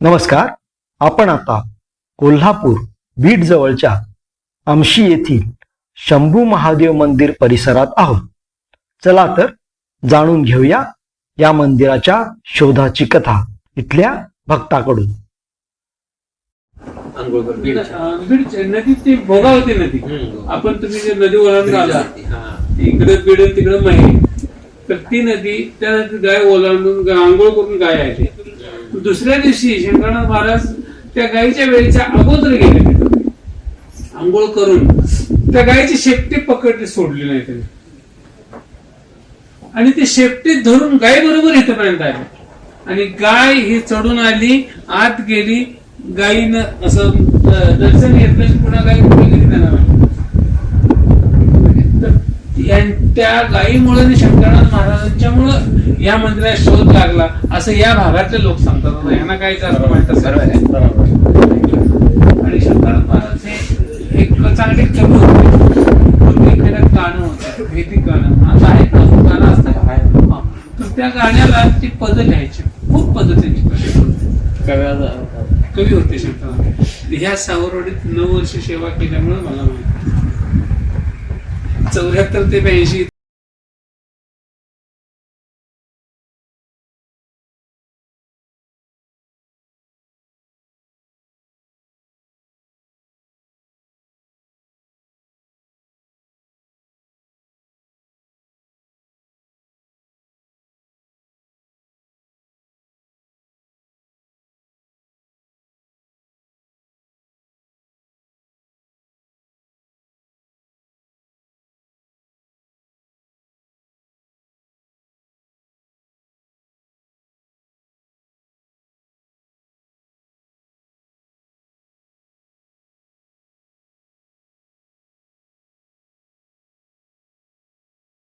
नमस्कार. आपण आता कोल्हापूर बीड जवळच्या आमशी येथील शंभू महादेव मंदिर परिसरात आहोत. चला तर जाणून घेऊया या मंदिराच्या शोधाची कथा इथल्या भक्ताकडून. नदी ती भोगावती नदी. आपण तुम्ही जे नदी ओलांडून आला इकडे बीड तिकडे मही तर ती नदी त्या गाय ओलांडून आंघोळ करून गाय आली दुसऱ्या दिवशी शंकरनाथ महाराज त्या गायीच्या वेळेच्या अगोदर गेले. आंघोळ करून. त्या गायीची शेपटी पकडली सोडली नाही त्यांनी. आणि ती शेपटी धरून गाय बरोबर इथपर्यंत आली. आणि गाय ही चढून आली आत गेली गायीनं असं दर्शन घेतलं की पुन्हा गाई पुढे गेली त्यांना त्या गायीमुळे शंकरनाथ या मंदिरात शोध लागला असं या भागातले लोक सांगतात. यांना काय जास्त माहीत असेल आणि शंकरनाथ महाराज हे एक चांगले कवी होते. पूर्वी गाणं होतं भेदी गाणं आता आहे अजून गाणं असतं? हा. तर त्या गाण्याला ती पद लिहायची. खूप पद त्यांची कवी होती. शंकरनाथ ह्या सावरवाडीत नऊ वर्ष सेवा केल्यामुळे मला माहिती. चौऱ्याहत्तर ते ब्याऐंशी